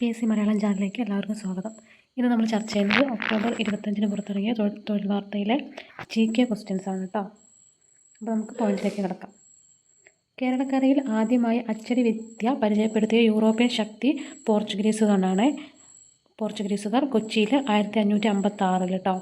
P S C Malayalam ചാനലിലേക്ക് എല്ലാവർക്കും സ്വാഗതം. ഇന്ന് നമ്മൾ ചർച്ച ചെയ്യുന്നത് ഒക്ടോബർ ഇരുപത്തഞ്ചിന് പുറത്തിറങ്ങിയ തൊഴിൽ വാർത്തയിലെ ജി കെ ക്വസ്റ്റ്യൻസ് ആണ് കേട്ടോ അപ്പോൾ നമുക്ക് പോയിന്റിലേക്ക് കിടക്കാം. കേരളക്കരയിൽ ആദ്യമായി അച്ചടി വിദ്യ പരിചയപ്പെടുത്തിയ യൂറോപ്യൻ ശക്തി പോർച്ചുഗീസുകാരാണ് പോർച്ചുഗീസുകാർ കൊച്ചിയിൽ ആയിരത്തി അഞ്ഞൂറ്റി അമ്പത്തി ആറിൽ കേട്ടോ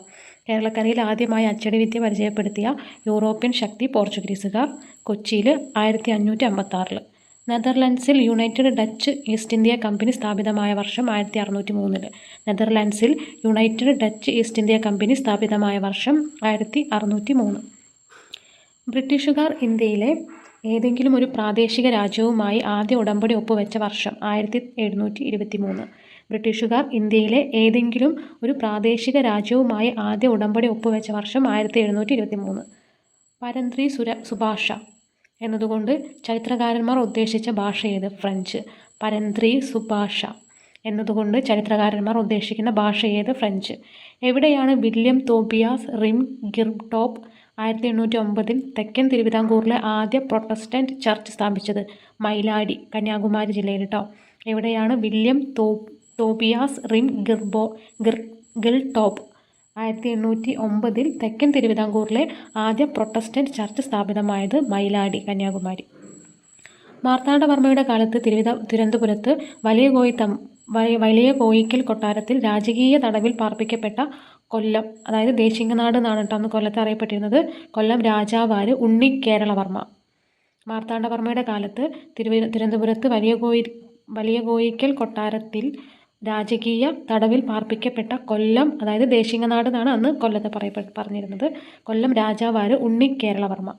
കേരളക്കരയിൽ ആദ്യമായി അച്ചടി വിദ്യ പരിചയപ്പെടുത്തിയ യൂറോപ്യൻ ശക്തി പോർച്ചുഗീസുകാർ കൊച്ചിയിൽ ആയിരത്തി അഞ്ഞൂറ്റി അമ്പത്തി ആറിൽ നെതർലൻഡ്സിൽ united Dutch East India company സ്ഥാപിതമായ വർഷം ആയിരത്തി അറുന്നൂറ്റി മൂന്നിൽ നെതർലാൻഡ്സിൽ united Dutch East India company സ്ഥാപിതമായ വർഷം ആയിരത്തി അറുന്നൂറ്റി മൂന്ന് ബ്രിട്ടീഷുകാർ ഇന്ത്യയിലെ ഏതെങ്കിലും ഒരു പ്രാദേശിക രാജ്യവുമായി ആദ്യ ഉടമ്പടി ഒപ്പുവെച്ച വർഷം ആയിരത്തി എഴുന്നൂറ്റി ഇരുപത്തി മൂന്ന് ബ്രിട്ടീഷുകാർ ഇന്ത്യയിലെ ഏതെങ്കിലും ഒരു പ്രാദേശിക രാജ്യവുമായി ആദ്യ ഉടമ്പടി ഒപ്പുവെച്ച വർഷം ആയിരത്തി എഴുന്നൂറ്റി ഇരുപത്തി മൂന്ന് പരന്ത്രി സുര സുഭാഷ. എന്നതുകൊണ്ട് ചരിത്രകാരന്മാർ ഉദ്ദേശിച്ച ഭാഷ ഏത്? ഫ്രഞ്ച്. പരന്ത്രി സുഭാഷ. എന്നതുകൊണ്ട് ചരിത്രകാരന്മാർ ഉദ്ദേശിക്കുന്ന ഭാഷ ഏത്? ഫ്രഞ്ച്. എവിടെയാണ് വില്യം തോബിയാസ് റിം ഗിർടോപ്പ് ആയിരത്തി എണ്ണൂറ്റി ഒമ്പതിൽ തെക്കൻ തിരുവിതാംകൂറിലെ ആദ്യ പ്രൊട്ടസ്റ്റന്റ് ചർച്ച് സ്ഥാപിച്ചത്? മൈലാടി കന്യാകുമാരി ജില്ലയിൽ കേട്ടോ എവിടെയാണ് വില്യം തോ തോബിയാസ് റിം ഗിർബോ ഗിർ ഗിൽ ടോപ്പ് ആയിരത്തി എണ്ണൂറ്റി ഒമ്പതിൽ തെക്കൻ തിരുവിതാംകൂറിലെ ആദ്യ പ്രൊട്ടസ്റ്റന്റ് ചർച്ച് സ്ഥാപിതമായത് മൈലാടി കന്യാകുമാരി. മാർത്താണ്ഡവർമ്മയുടെ കാലത്ത് തിരുവിത തിരുവനന്തപുരത്ത് വലിയ കോയി തം വലിയ കോയിക്കൽ കൊട്ടാരത്തിൽ രാജകീയ തടവിൽ പാർപ്പിക്കപ്പെട്ട കൊല്ലം അതായത് ദേശിംഗനാട് എന്നാണ് കേട്ടോ അന്ന് കൊല്ലത്ത് അറിയപ്പെട്ടിരുന്നത് കൊല്ലം രാജാവാര് ഉണ്ണി കേരളവർമ്മ മാർത്താണ്ഡവർമ്മയുടെ കാലത്ത് തിരുവ തിരുവനന്തപുരത്ത് വലിയ കോയി വലിയ കോയിക്കൽ കൊട്ടാരത്തിൽ രാജകീയ തടവിൽ പാർപ്പിക്കപ്പെട്ട കൊല്ലം അതായത് ദേശിംഗനാട് എന്നാണ് അന്ന് കൊല്ലത്തെ പറയപ്പെ പറഞ്ഞിരുന്നത്. കൊല്ലം രാജാവാര് ഉണ്ണി കേരളവർമ്മ.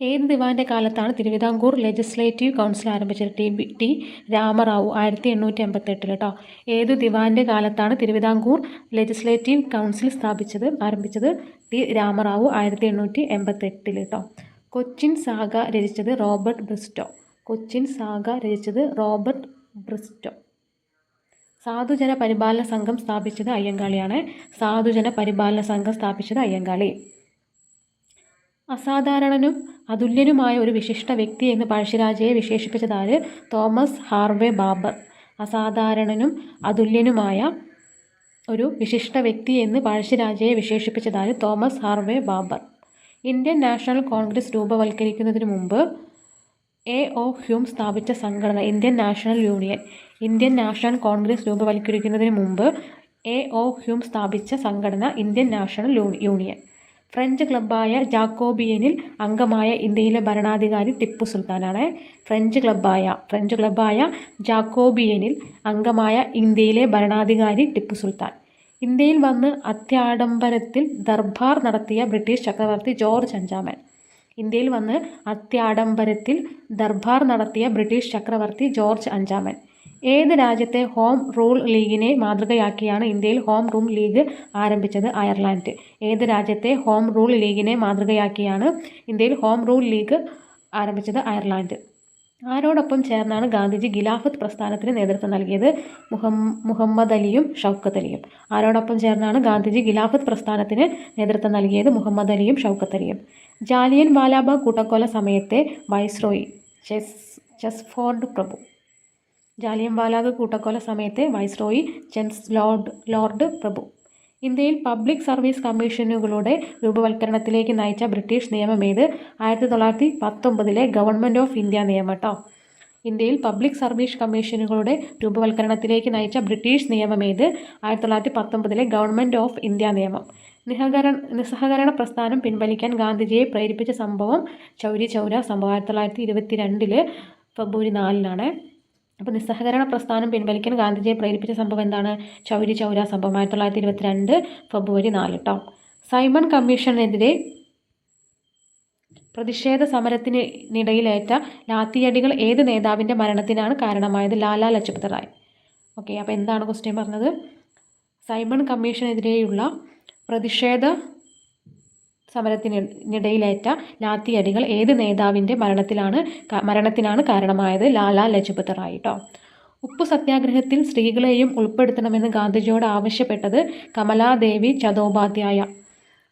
ഏത് ദിവാന്റെ കാലത്താണ് തിരുവിതാംകൂർ ലെജിസ്ലേറ്റീവ് കൗൺസിൽ ആരംഭിച്ചത്? ടി ബി ടി രാമറാവു ആയിരത്തി എണ്ണൂറ്റി എൺപത്തെട്ടിൽ കേട്ടോ ഏത് ദിവാന്റെ കാലത്താണ് തിരുവിതാംകൂർ ലെജിസ്ലേറ്റീവ് കൗൺസിൽ സ്ഥാപിച്ചത് ആരംഭിച്ചത്? ടി രാമറാവു ആയിരത്തി എണ്ണൂറ്റി എൺപത്തെട്ടിൽ കേട്ടോ കൊച്ചിൻ സാഗ രചിച്ചത് റോബർട്ട് ബ്രിസ്റ്റോ. കൊച്ചിൻ സാഗ രചിച്ചത് റോബർട്ട് ബ്രിസ്റ്റോ. സാധുജന പരിപാലന സംഘം സ്ഥാപിച്ചത് അയ്യങ്കാളിയാണ്. സാധുജന പരിപാലന സംഘം സ്ഥാപിച്ചത് അയ്യങ്കാളി. അസാധാരണനും അതുല്യനുമായ ഒരു വിശിഷ്ട വ്യക്തി എന്ന് പഴശ്ശിരാജയെ വിശേഷിപ്പിച്ചതാര് തോമസ് ഹാർവേ ബാബർ. അസാധാരണനും അതുല്യനുമായ ഒരു വിശിഷ്ട വ്യക്തി എന്ന് പഴശ്ശിരാജയെ വിശേഷിപ്പിച്ചതാര് Thomas Harvey Baber. Indian National Congress രൂപവൽക്കരിക്കുന്നതിന് മുമ്പ് എ ഒ ഹ്യൂം സ്ഥാപിച്ച സംഘടന Indian National Union. Indian National Congress രൂപവൽക്കരിക്കുന്നതിന് മുമ്പ് എ ഒ ഹ്യൂം സ്ഥാപിച്ച സംഘടന ഇന്ത്യൻ നാഷണൽ യൂണിയൻ. ഫ്രഞ്ച് ക്ലബ്ബായ ജാക്കോബിയനിൽ അംഗമായ ഇന്ത്യയിലെ ഭരണാധികാരി ടിപ്പു സുൽത്താനാണ്. ഫ്രഞ്ച് ക്ലബ്ബായ ഫ്രഞ്ച് ക്ലബ്ബായ ജാക്കോബിയനിൽ അംഗമായ ഇന്ത്യയിലെ ഭരണാധികാരി ടിപ്പു സുൽത്താൻ. ഇന്ത്യയിൽ വന്ന് അത്യാഡംബരത്തിൽ ദർബാർ നടത്തിയ ബ്രിട്ടീഷ് ചക്രവർത്തി ജോർജ് അഞ്ചാമൻ. ഇന്ത്യയിൽ വന്ന് അത്യാഡംബരത്തിൽ ദർബാർ നടത്തിയ ബ്രിട്ടീഷ് ചക്രവർത്തി ജോർജ് അഞ്ചാമൻ. ഏത് രാജ്യത്തെ ഹോം റൂൾ ലീഗിനെ മാതൃകയാക്കിയാണ് ഇന്ത്യയിൽ ഹോം റൂം ലീഗ് ആരംഭിച്ചത്? അയർലാൻഡ്. ഏത് രാജ്യത്തെ ഹോം റൂൾ ലീഗിനെ മാതൃകയാക്കിയാണ് ഇന്ത്യയിൽ ഹോം റൂൾ ലീഗ് ആരംഭിച്ചത്? അയർലാൻഡ്. ആരോടൊപ്പം ചേർന്നാണ് ഗാന്ധിജി ഖിലാഫത്ത് പ്രസ്ഥാനത്തിന് നേതൃത്വം നൽകിയത്? മുഹം മുഹമ്മദ് അലിയും ഷൗക്കത്ത് അലിയും. ആരോടൊപ്പം ചേർന്നാണ് ഗാന്ധിജി ഖിലാഫത്ത് പ്രസ്ഥാനത്തിന് നേതൃത്വം നൽകിയത്? മുഹമ്മദ് അലിയും ഷൗക്കത്ത് അലിയും. ജാലിയൻ വാലാബാഗ് കൂട്ടക്കൊല സമയത്തെ വൈസ്രോയി ചെസ് ചെസ്ഫോർഡ് പ്രഭു. ജാലിയൻ വാലാഗ് കൂട്ടക്കൊല സമയത്തെ വൈസ്രോയി ചെൻസ് ലോർഡ് ലോർഡ് പ്രഭു. ഇന്ത്യയിൽ പബ്ലിക് സർവീസ് കമ്മീഷനുകളുടെ രൂപവൽക്കരണത്തിലേക്ക് നയിച്ച ബ്രിട്ടീഷ് നിയമം ഏത്? ആയിരത്തി തൊള്ളായിരത്തി പത്തൊമ്പതിലെ ഗവൺമെന്റ് ഓഫ് ഇന്ത്യ നിയമം കേട്ടോ ഇന്ത്യയിൽ പബ്ലിക് സർവീസ് കമ്മീഷനുകളുടെ രൂപവൽക്കരണത്തിലേക്ക് നയിച്ച ബ്രിട്ടീഷ് നിയമം ഏത്? ആയിരത്തി തൊള്ളായിരത്തി പത്തൊമ്പതിലെ ഗവൺമെന്റ് ഓഫ് ഇന്ത്യ നിയമം. നിസ്സഹകരണ നിസ്സഹകരണ പ്രസ്ഥാനം പിൻവലിക്കാൻ ഗാന്ധിജിയെ പ്രേരിപ്പിച്ച സംഭവം ചൗരി ചൗര സംഭവം ആയിരത്തി തൊള്ളായിരത്തി ഇരുപത്തി രണ്ടിൽ ഫെബ്രുവരി നാലിനാണ്. അപ്പോൾ നിസ്സഹകരണ പ്രസ്ഥാനം പിൻവലിക്കാൻ ഗാന്ധിജിയെ പ്രേരിപ്പിച്ച സംഭവം എന്താണ്? ചൗരി ചൗര സംഭവം ആയിരത്തി തൊള്ളായിരത്തി ഇരുപത്തി രണ്ട് ഫെബ്രുവരി നാല് കേട്ടോ സൈമൺ കമ്മീഷനെതിരെ പ്രതിഷേധ സമരത്തിനിടയിലേറ്റ ലാത്തിയടികൾ ഏത് നേതാവിന്റെ മരണത്തിനാണ് കാരണമായത്? ലാലാ ലജ്പത് റായ്. ഓക്കെ അപ്പോൾ എന്താണ് ക്വസ്റ്റ്യൻ പറഞ്ഞത്? സൈമൺ കമ്മീഷനെതിരെയുള്ള പ്രതിഷേധ സമരത്തിനിടയിലേറ്റ ലാത്തിയടികൾ ഏത് നേതാവിന്റെ മരണത്തിലാണ് മരണത്തിനാണ് കാരണമായത്? ലാലാ ലജ്പത് റായ് കേട്ടോ ഉപ്പു സത്യാഗ്രഹത്തിൽ സ്ത്രീകളെയും ഉൾപ്പെടുത്തണമെന്ന് ഗാന്ധിജിയോട് ആവശ്യപ്പെട്ടത് കമലാദേവി ചതോപാധ്യായ.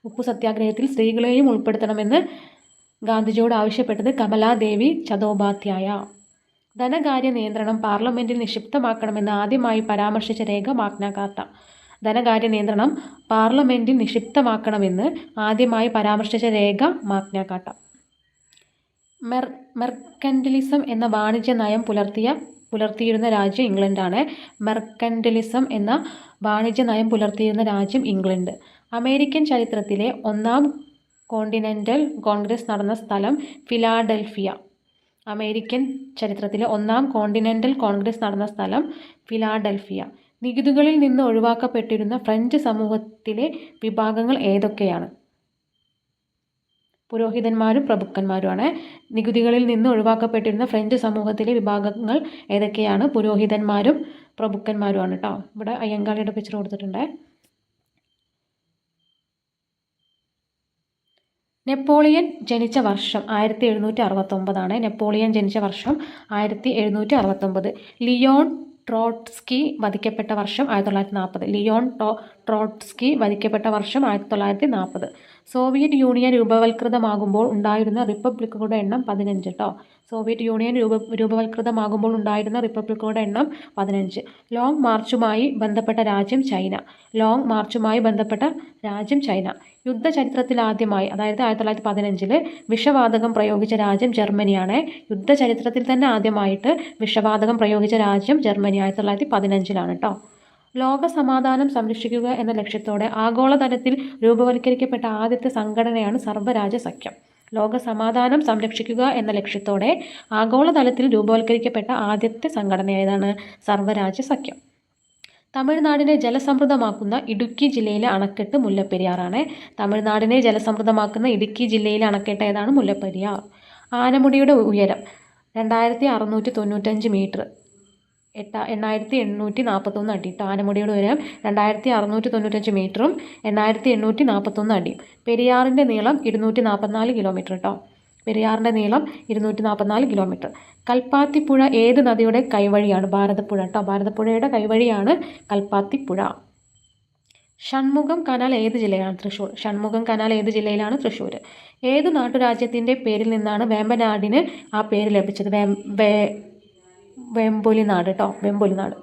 ഉപ്പു സത്യാഗ്രഹത്തിൽ സ്ത്രീകളെയും ഉൾപ്പെടുത്തണമെന്ന് ഗാന്ധിജിയോട് ആവശ്യപ്പെട്ടത് കമലാദേവി ചതോപാധ്യായ. ധനകാര്യ നിയന്ത്രണം പാർലമെന്റിൽ നിക്ഷിപ്തമാക്കണമെന്ന് ആദ്യമായി പരാമർശിച്ച രേഖ മാഗ്ന കാർട്ട ധനകാര്യ നിയന്ത്രണം പാർലമെന്റിൽ നിക്ഷിപ്തമാക്കണമെന്ന് ആദ്യമായി പരാമർശിച്ച രേഖ മാഗ്നാകാട്ട. മെർ മെർക്കൻഡലിസം എന്ന വാണിജ്യ നയം പുലർത്തിയ പുലർത്തിയിരുന്ന രാജ്യം ഇംഗ്ലണ്ടാണ്. മെർക്കൻഡലിസം എന്ന വാണിജ്യ നയം പുലർത്തിയിരുന്ന രാജ്യം ഇംഗ്ലണ്ട്. അമേരിക്കൻ ചരിത്രത്തിലെ ഒന്നാം കോണ്ടിനെന്റൽ കോൺഗ്രസ് നടന്ന സ്ഥലം ഫിലാഡൽഫിയ. അമേരിക്കൻ ചരിത്രത്തിലെ ഒന്നാം കോണ്ടിനെന്റൽ കോൺഗ്രസ് നടന്ന സ്ഥലം ഫിലാഡൽഫിയ. നികുതികളിൽ നിന്ന് ഒഴിവാക്കപ്പെട്ടിരുന്ന ഫ്രഞ്ച് സമൂഹത്തിലെ വിഭാഗങ്ങൾ ഏതൊക്കെയാണ്? പുരോഹിതന്മാരും പ്രഭുക്കന്മാരുമാണ്. നികുതികളിൽ നിന്ന് ഒഴിവാക്കപ്പെട്ടിരുന്ന ഫ്രഞ്ച് സമൂഹത്തിലെ വിഭാഗങ്ങൾ ഏതൊക്കെയാണ്? പുരോഹിതന്മാരും പ്രഭുക്കന്മാരുമാണ് കേട്ടോ. ഇവിടെ അയ്യങ്കാളിയുടെ പിക്ചർ കൊടുത്തിട്ടുണ്ട്. നെപ്പോളിയൻ ജനിച്ച വർഷം ആയിരത്തി എഴുന്നൂറ്റി അറുപത്തൊമ്പതാണ്. നെപ്പോളിയൻ ജനിച്ച വർഷം ആയിരത്തി എഴുന്നൂറ്റി അറുപത്തൊമ്പത്. ലിയോൺ ട്രോട്സ്കി വധിക്കപ്പെട്ട വർഷം ആയിരത്തി തൊള്ളായിരത്തി നാൽപ്പത്. ലിയോൺ ട്രോട്സ്കി വധിക്കപ്പെട്ട വർഷം ആയിരത്തി തൊള്ളായിരത്തി നാൽപ്പത്. സോവിയറ്റ് യൂണിയൻ രൂപവൽകൃതമാകുമ്പോൾ ഉണ്ടായിരുന്ന റിപ്പബ്ലിക്കുകളുടെ എണ്ണം പതിനഞ്ച് കേട്ടോ സോവിയറ്റ് യൂണിയൻ രൂപ രൂപവൽകൃതമാകുമ്പോൾ ഉണ്ടായിരുന്ന റിപ്പബ്ലിക്കുകളുടെ എണ്ണം പതിനഞ്ച്. ലോങ് മാർച്ചുമായി ബന്ധപ്പെട്ട രാജ്യം ചൈന. ലോങ് മാർച്ചുമായി ബന്ധപ്പെട്ട രാജ്യം ചൈന. യുദ്ധ ചരിത്രത്തിലാദ്യമായി അതായത് ആയിരത്തി തൊള്ളായിരത്തി പതിനഞ്ചിൽ വിഷവാതകം പ്രയോഗിച്ച രാജ്യം ജർമ്മനിയാണ്. യുദ്ധ ചരിത്രത്തിൽ തന്നെ ആദ്യമായിട്ട് വിഷവാതകം പ്രയോഗിച്ച രാജ്യം ജർമ്മനി ആയിരത്തി തൊള്ളായിരത്തി പതിനഞ്ചിലാണ് കേട്ടോ ലോക സമാധാനം സംരക്ഷിക്കുക എന്ന ലക്ഷ്യത്തോടെ ആഗോളതലത്തിൽ രൂപവൽക്കരിക്കപ്പെട്ട ആദ്യത്തെ സംഘടനയാണ് സർവരാജ്യ സഖ്യം ലോക സമാധാനം സംരക്ഷിക്കുക എന്ന ലക്ഷ്യത്തോടെ ആഗോളതലത്തിൽ രൂപവൽക്കരിക്കപ്പെട്ട ആദ്യത്തെ സംഘടന ഏതാണ്? സഖ്യം തമിഴ്നാടിനെ ജലസമൃദ്ധമാക്കുന്ന ഇടുക്കി ജില്ലയിലെ അണക്കെട്ട് മുല്ലപ്പെരിയാറാണ്. തമിഴ്നാടിനെ ജലസമൃദ്ധമാക്കുന്ന ഇടുക്കി ജില്ലയിലെ അണക്കെട്ട് ഏതാണ്? മുല്ലപ്പെരിയാർ. ആനമുടിയുടെ ഉയരം രണ്ടായിരത്തി അറുന്നൂറ്റി തൊണ്ണൂറ്റഞ്ച് മീറ്റർ. എട്ട എണ്ണായിരത്തി എണ്ണൂറ്റി നാൽപ്പത്തൊന്ന് അടി. താനമുടിയുടെ ഉയരം രണ്ടായിരത്തി അറുന്നൂറ്റി തൊണ്ണൂറ്റഞ്ച് മീറ്ററും എണ്ണായിരത്തി എണ്ണൂറ്റി നാൽപ്പത്തൊന്ന് അടിയും പെരിയാറിന്റെ നീളം ഇരുന്നൂറ്റി നാൽപ്പത്തിനാല് കിലോമീറ്റർ കേട്ടോ പെരിയാറിന്റെ നീളം ഇരുന്നൂറ്റി നാൽപ്പത്തിനാല് കിലോമീറ്റർ കൽപ്പാത്തിപ്പുഴ ഏത് നദിയുടെ കൈവഴിയാണ്? ഭാരതപ്പുഴ കേട്ടോ ഭാരതപ്പുഴയുടെ കൈവഴിയാണ് കൽപ്പാത്തിപ്പുഴ. ഷൺമുഖം കനാൽ ഏത് ജില്ലയാണ് തൃശ്ശൂർ ഷൺമുഖം കനാൽ ഏത് ജില്ലയിലാണ്? തൃശ്ശൂർ ഏത് നാട്ടുരാജ്യത്തിന്റെ പേരിൽ നിന്നാണ് വേമ്പനാടിന് ആ പേര് ലഭിച്ചത്? വേ വെമ്പൊലി നാട് കേട്ടോ വേമ്പൊലി നാട്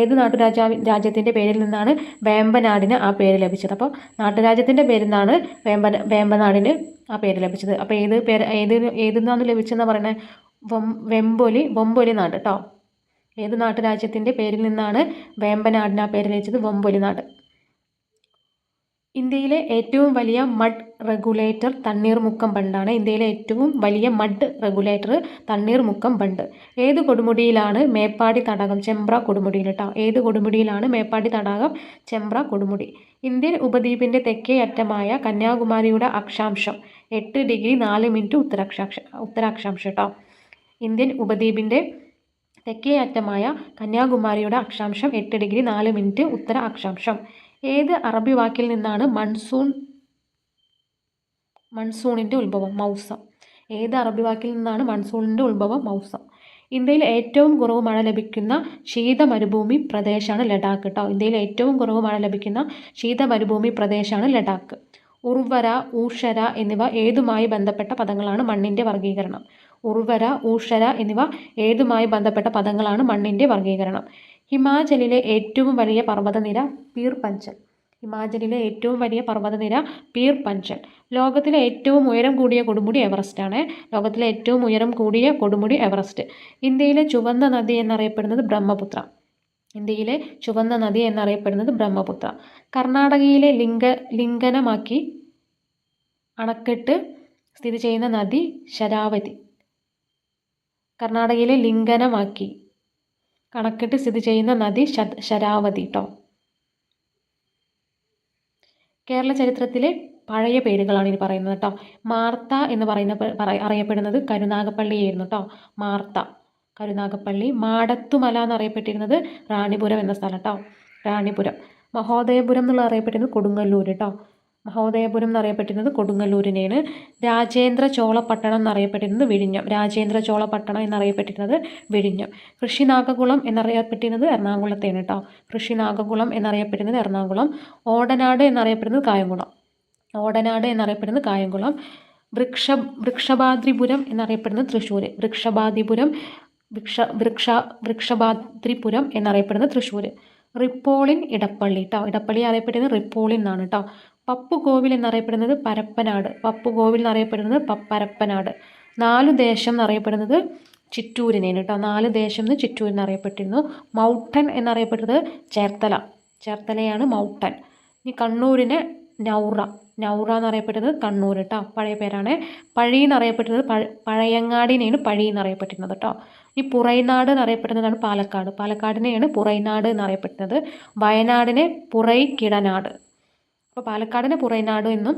ഏത് നാട്ടുരാജാ രാജ്യത്തിന്റെ പേരിൽ നിന്നാണ് വേമ്പനാടിന് ആ പേര് ലഭിച്ചത്. അപ്പോൾ നാട്ടുരാജ്യത്തിന്റെ പേരിൽ നിന്നാണ് വേമ്പ വേമ്പനാടിന് ആ പേര് ലഭിച്ചത്. അപ്പോൾ ഏത് പേര് ഏത് ഏത് നിന്നാണ് ലഭിച്ചതെന്ന് പറയുന്നത് വെമ്പൊലി വൊമ്പൊലി നാട് കേട്ടോ ഏത് നാട്ടുരാജ്യത്തിന്റെ പേരിൽ നിന്നാണ് വേമ്പനാടിന് ആ പേര് ലഭിച്ചത്? വൊമ്പൊലി നാട് ഇന്ത്യയിലെ ഏറ്റവും വലിയ മഡ് റെഗുലേറ്റർ തണ്ണീർമുക്കം ബണ്ടാണ്. ഇന്ത്യയിലെ ഏറ്റവും വലിയ മഡ് റെഗുലേറ്റർ തണ്ണീർമുക്കം ബണ്ട്. ഏത് കൊടുമുടിയിലാണ് മേപ്പാടി തടാകം? ചെമ്പ്ര കൊടുമുടിയിൽ കേട്ടോ ഏത് കൊടുമുടിയിലാണ് മേപ്പാടി തടാകം? ചെമ്പ്ര കൊടുമുടി. ഇന്ത്യൻ ഉപദ്വീപിന്റെ തെക്കേ അറ്റമായ കന്യാകുമാരിയുടെ അക്ഷാംശം. എട്ട് ഡിഗ്രി നാല് മിനിറ്റ് ഉത്തരാക്ഷാക്ഷ ഉത്തരാക്ഷാംശം കേട്ടോ ഇന്ത്യൻ ഉപദ്വീപിന്റെ തെക്കേ അറ്റമായ കന്യാകുമാരിയുടെ അക്ഷാംശം എട്ട് ഡിഗ്രി നാല് മിനിറ്റ് ഉത്തര അക്ഷാംശം ഏത് അറബി വാക്കിൽ നിന്നാണ് മൺസൂൺ മൺസൂണിന്റെ ഉത്ഭവം? മൗസം. ഏത് അറബി വാക്കിൽ നിന്നാണ് മൺസൂണിന്റെ ഉത്ഭവം? മൗസം. ഇന്ത്യയിൽ ഏറ്റവും കുറവ് മഴ ലഭിക്കുന്ന ശീത മരുഭൂമി പ്രദേശമാണ് ലഡാക്ക് കേട്ടോ ഇന്ത്യയിൽ ഏറ്റവും കുറവ് മഴ ലഭിക്കുന്ന ശീത മരുഭൂമി പ്രദേശമാണ് ലഡാക്ക്. ഉർവര ഊഷര എന്നിവ ഏതുമായി ബന്ധപ്പെട്ട പദങ്ങളാണ് മണ്ണിന്റെ വർഗീകരണം ഉർവര ഊഷര എന്നിവ ഏതുമായി ബന്ധപ്പെട്ട പദങ്ങളാണ് മണ്ണിന്റെ വർഗീകരണം ഹിമാചലിലെ ഏറ്റവും വലിയ പർവതനിര പീർ പഞ്ചൽ ഹിമാചലിലെ ഏറ്റവും വലിയ പർവതനിര പീർ പഞ്ചൽ ലോകത്തിലെ ഏറ്റവും ഉയരം കൂടിയ കൊടുമുടി എവറസ്റ്റ് ആണ് ലോകത്തിലെ ഏറ്റവും ഉയരം കൂടിയ കൊടുമുടി എവറസ്റ്റ്. ഇന്ത്യയിലെ ചുവന്ന നദി എന്നറിയപ്പെടുന്നത് ബ്രഹ്മപുത്ര. ഇന്ത്യയിലെ ചുവന്ന നദി എന്നറിയപ്പെടുന്നത് ബ്രഹ്മപുത്ര. കർണാടകയിലെ ലിംഗ ലിംഗനമാക്കി അണക്കെട്ട് സ്ഥിതി ചെയ്യുന്ന നദി ശരാവതി. കർണാടകയിലെ ലിംഗനമാക്കി കണക്കെട്ട് സ്ഥിതി ചെയ്യുന്ന നദി ശരാവതി കേട്ടോ കേരള ചരിത്രത്തിലെ പഴയ പേരുകളാണ് ഇനി പറയുന്നത് കേട്ടോ മാർത്ത എന്ന് പറയുന്ന അറിയപ്പെടുന്നത് കരുനാഗപ്പള്ളിയായിരുന്നു കേട്ടോ മാർത്ത കരുനാഗപ്പള്ളി മാടത്തുമല എന്നറിയപ്പെട്ടിരുന്നത് റാണിപുരം എന്ന സ്ഥലം കേട്ടോ റാണിപുരം മഹോദയപുരം എന്നുള്ള അറിയപ്പെട്ടിരുന്നത് കൊടുങ്ങല്ലൂർ കേട്ടോ മഹോദയപുരം എന്നറിയപ്പെട്ടിരുന്നത് കൊടുങ്ങല്ലൂരിനെയാണ്. രാജേന്ദ്ര ചോളപട്ടണം എന്നറിയപ്പെട്ടിരുന്നത് വിഴിഞ്ഞം. രാജേന്ദ്ര ചോളപട്ടണം എന്നറിയപ്പെട്ടിരുന്നത് വിഴിഞ്ഞം. കൃഷിനാഗകുളം എന്നറിയപ്പെട്ടിരുന്നത് എറണാകുളത്തെയാണ് കേട്ടോ കൃഷിനാഗകുളം എന്നറിയപ്പെട്ടിരുന്നത് എറണാകുളം. ഓടനാട് എന്നറിയപ്പെടുന്നത് കായംകുളം. ഓടനാട് എന്നറിയപ്പെടുന്നത് കായംകുളം. വൃക്ഷ വൃക്ഷഭാദ്രിപുരം എന്നറിയപ്പെടുന്നത് തൃശ്ശൂർ വൃക്ഷബാദിപുരം വൃക്ഷ വൃക്ഷ വൃക്ഷഭാദ്രിപുരം എന്നറിയപ്പെടുന്നത് തൃശ്ശൂർ റിപ്പോളിൻ ഇടപ്പള്ളി കേട്ടോ ഇടപ്പള്ളി അറിയപ്പെടുന്നത് റിപ്പോളിൻ എന്നാണ് കേട്ടോ പപ്പുകോവിൽ എന്നറിയപ്പെടുന്നത് പരപ്പനാട്. പപ്പുകോവിൽ എന്നറിയപ്പെടുന്നത് പപ്പരപ്പനാട്. പരപ്പനാട് നാലു ദേശം എന്നറിയപ്പെടുന്നത് ചിറ്റൂരിനെയാണ് കേട്ടോ. നാല് ദേശം എന്ന് ചിറ്റൂരിൽ എന്നറിയപ്പെട്ടിരുന്നു. മൗട്ടൻ എന്നറിയപ്പെട്ടത് ചേർത്തല. ചേർത്തലയാണ് മൗട്ടൻ. ഇനി കണ്ണൂരിനെ നൗറ. നൗറ എന്നറിയപ്പെട്ടത് കണ്ണൂർ കേട്ടോ. പഴയ പേരാണ്. പഴി എന്നറിയപ്പെട്ടത് പഴ പഴയങ്ങാടിനെയാണ് പഴി എന്നറിയപ്പെട്ടിരുന്നത് കേട്ടോ. ഈ പുറൈനാട് എന്നറിയപ്പെടുന്നതാണ് പാലക്കാട്. പാലക്കാടിനെയാണ് പുറൈനാട് എന്നറിയപ്പെടുന്നത് വയനാടിനെ പുറൈ കിടനാട് അപ്പോൾ പാലക്കാടിനെ പുറൈനാട് എന്നും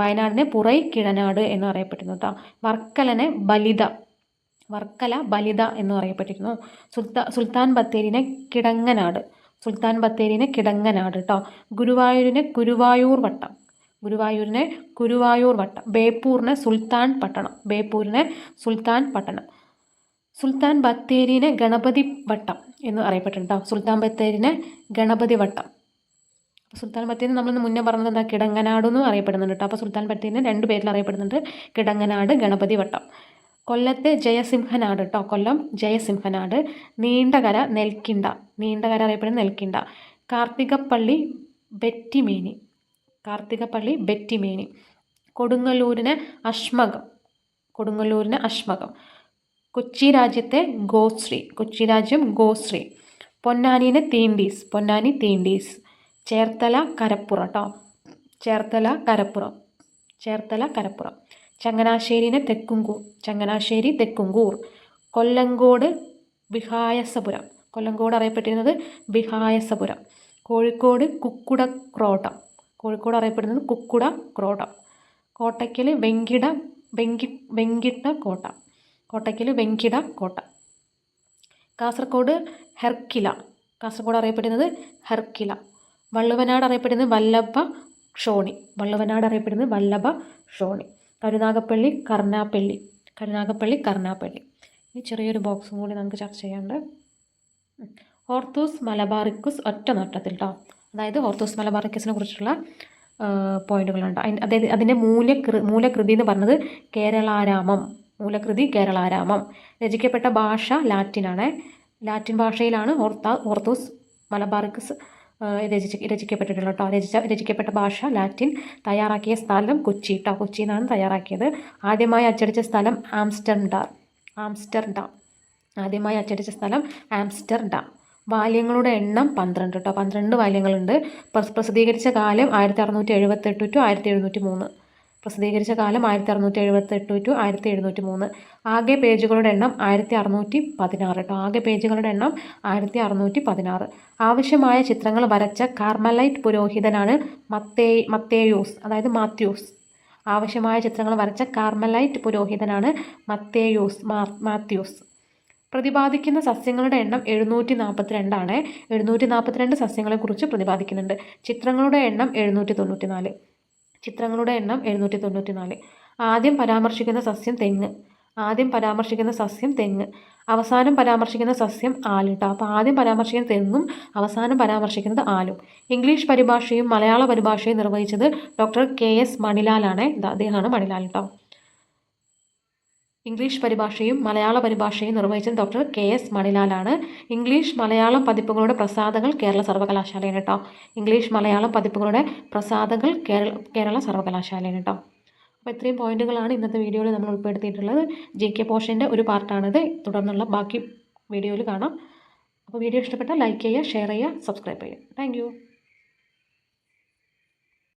വയനാടിനെ പുറൈ കിഴനാട് എന്നും അറിയപ്പെട്ടിരുന്നു കേട്ടോ വർക്കലനെ ബലിത വർക്കല ബലിത എന്നും അറിയപ്പെട്ടിരുന്നു. സുൽത്താ സുൽത്താൻ ബത്തേരിനെ കിടങ്ങനാട് സുൽത്താൻ ബത്തേരിനെ കിടങ്ങനാട് കേട്ടോ ഗുരുവായൂരിനെ ഗുരുവായൂർ വട്ടം ഗുരുവായൂരിനെ ഗുരുവായൂർ വട്ടം ബേപ്പൂരിനെ സുൽത്താൻ പട്ടണം ബേപ്പൂരിനെ സുൽത്താൻ പട്ടണം. സുൽത്താൻ ബത്തേരിനെ ഗണപതി വട്ടം എന്ന് അറിയപ്പെട്ടിട്ടുണ്ട് സുൽത്താൻ ബത്തേരിനെ ഗണപതി വട്ടം. സുൽത്താൻ ബത്തേരി നമ്മൾ മുന്നേ പറഞ്ഞത് എന്താ? കിടങ്ങനാട് എന്നും അറിയപ്പെടുന്നുണ്ട് കേട്ടോ. അപ്പോൾ സുൽത്താൻ ബത്തേരിനെ രണ്ട് പേരിൽ അറിയപ്പെടുന്നുണ്ട്. കിടങ്ങനാട് ഗണപതി വട്ടം. കൊല്ലത്തെ ജയസിംഹനാട് കേട്ടോ. കൊല്ലം ജയസിംഹനാട്. നീണ്ടകര നെൽക്കിണ്ട. നീണ്ടകര അറിയപ്പെടുന്ന നെൽക്കിണ്ട. കാർത്തികപ്പള്ളി ബെറ്റിമേനി. കാർത്തികപ്പള്ളി ബെറ്റിമേനി. കൊടുങ്ങല്ലൂരിന് അശ്മകം കൊടുങ്ങല്ലൂരിന് അശ്മകം കൊച്ചി രാജ്യത്തെ ഗോശ്രീ. കൊച്ചി രാജ്യം ഗോശ്രീ. പൊന്നാനിനെ തീണ്ടീസ്. പൊന്നാനി തീണ്ടീസ്. ചേർത്തല കരപ്പുറം കേട്ടോ ചേർത്തല കരപ്പുറം. ചേർത്തല കരപ്പുറം. ചങ്ങനാശ്ശേരിനെ തെക്കുംകൂർ ചങ്ങനാശ്ശേരി തെക്കുംകൂർ. കൊല്ലങ്കോട് വിഹായസപുരം. കൊല്ലങ്കോട് അറിയപ്പെട്ടിരുന്നത് വിഹായസപുരം. കോഴിക്കോട് കുക്കുട ക്രോട്ടം. കോഴിക്കോട് അറിയപ്പെടുന്നത് കുക്കുട ക്രോട്ടം. കോട്ടയ്ക്കൽ വെങ്കിട വെങ്കി വെങ്കിട്ട കോട്ട. കോട്ടയ്ക്കൽ വെങ്കിട കോട്ട. കാസർഗോഡ് ഹെർക്കില. കാസർഗോഡ് അറിയപ്പെടുന്നത് ഹെർക്കില. വള്ളുവനാട് അറിയപ്പെടുന്നത് വല്ലഭ ക്ഷോണി വള്ളുവനാട് അറിയപ്പെടുന്നത് വല്ലഭ ക്ഷോണി കരുനാഗപ്പള്ളി കർണാപ്പള്ളി. കരുനാഗപ്പള്ളി കർണാപ്പള്ളി. ഇനി ചെറിയൊരു ബോക്സും കൂടി നമുക്ക് ചർച്ച ചെയ്യാണ്ട് ഓർത്തൂസ് മലബാറിക്കുസ് ഒറ്റ നോട്ടത്തിൽ കേട്ടോ അതായത് ഓർത്തൂസ് മലബാറിക്കസിനെ കുറിച്ചുള്ള പോയിന്റുകളുണ്ട് അതായത് അതിന്റെ മൂലകൃ മൂലകൃതി എന്ന് പറഞ്ഞത് കേരളാരാമം. മൂലകൃതി കേരളാരാമം. രചിക്കപ്പെട്ട ഭാഷ ലാറ്റിനാണ്. ലാറ്റിൻ ഭാഷയിലാണ് ഓർത്ത ഓർത്തൂസ് മലബാറിക്കസ് രചിച്ച് രചിക്കപ്പെട്ടിട്ടുള്ളത് കേട്ടോ രചിച്ച രചിക്കപ്പെട്ട ഭാഷ ലാറ്റിൻ. തയ്യാറാക്കിയ സ്ഥലം കൊച്ചി കേട്ടോ കൊച്ചി എന്നാണ് തയ്യാറാക്കിയത്. ആദ്യമായി അച്ചടിച്ച സ്ഥലം ആംസ്റ്റർഡാം ആംസ്റ്റർഡാം ആദ്യമായി അച്ചടിച്ച സ്ഥലം ആംസ്റ്റർഡാം വാല്യങ്ങളുടെ എണ്ണം പന്ത്രണ്ട് കേട്ടോ പന്ത്രണ്ട് വാല്യങ്ങളുണ്ട്. പ്രസ് പ്രസിദ്ധീകരിച്ച കാലം ആയിരത്തി അറുന്നൂറ്റി എഴുപത്തെട്ട് ടു ആയിരത്തി എഴുന്നൂറ്റി മൂന്ന്. പ്രസിദ്ധീകരിച്ച കാലം ആയിരത്തി അറുന്നൂറ്റി എഴുപത്തെട്ട് ടു ആയിരത്തി എഴുന്നൂറ്റി മൂന്ന് ആകെ പേജുകളുടെ എണ്ണം ആയിരത്തി അറുന്നൂറ്റി പതിനാറ് കേട്ടോ ആകെ പേജുകളുടെ എണ്ണം ആയിരത്തി അറുന്നൂറ്റി പതിനാറ് ആവശ്യമായ ചിത്രങ്ങൾ വരച്ച കാർമലൈറ്റ് പുരോഹിതനാണ് മത്തേ മത്തേയൂസ് അതായത് മാത്യൂസ്. ആവശ്യമായ ചിത്രങ്ങൾ വരച്ച കാർമലൈറ്റ് പുരോഹിതനാണ് മത്തേയൂസ് മാത്യൂസ്. പ്രതിപാദിക്കുന്ന സസ്യങ്ങളുടെ എണ്ണം എഴുന്നൂറ്റി നാൽപ്പത്തിരണ്ടാണ് എഴുന്നൂറ്റി നാൽപ്പത്തിരണ്ട് സസ്യങ്ങളെക്കുറിച്ച് പ്രതിപാദിക്കുന്നുണ്ട്. ചിത്രങ്ങളുടെ എണ്ണം എഴുന്നൂറ്റി തൊണ്ണൂറ്റി നാല് ചിത്രങ്ങളുടെ എണ്ണം എഴുന്നൂറ്റി തൊണ്ണൂറ്റി നാല് ആദ്യം പരാമർശിക്കുന്ന സസ്യം തെങ്ങ്. ആദ്യം പരാമർശിക്കുന്ന സസ്യം തെങ്ങ്. അവസാനം പരാമർശിക്കുന്ന സസ്യം ആൽ കേട്ടോ അപ്പോൾ ആദ്യം പരാമർശിക്കുന്ന തെങ്ങും അവസാനം പരാമർശിക്കുന്നത് ആലും. ഇംഗ്ലീഷ് പരിഭാഷയും മലയാള പരിഭാഷയും നിർവഹിച്ചത് ഡോക്ടർ കെ എസ് മണിലാലാണ്. അദ്ദേഹമാണ് മണിലാൽ കേട്ടോ ഇംഗ്ലീഷ് പരിഭാഷയും മലയാള പരിഭാഷയും നിർവഹിച്ചത് ഡോക്ടർ കെ എസ് മണിലാലാണ്. ഇംഗ്ലീഷ് മലയാളം പതിപ്പുകളുടെ പ്രസാദങ്ങൾ കേരള സർവകലാശാലയാണ് കേട്ടോ ഇംഗ്ലീഷ് മലയാളം പതിപ്പുകളുടെ പ്രസാദങ്ങൾ കേരള കേരള സർവകലാശാലയാണ് കേട്ടോ അപ്പോൾ ഇത്രയും പോയിന്റുകളാണ് ഇന്നത്തെ വീഡിയോയിൽ നമ്മൾ ഉൾപ്പെടുത്തിയിട്ടുള്ളത്. ജി കെ പോർഷന്റെ ഒരു പാർട്ടാണിത്. തുടർന്നുള്ള ബാക്കി വീഡിയോയിൽ കാണാം. അപ്പോൾ വീഡിയോ ഇഷ്ടപ്പെട്ടാൽ ലൈക്ക് ചെയ്യുക ഷെയർ ചെയ്യുക സബ്സ്ക്രൈബ് ചെയ്യുക. താങ്ക്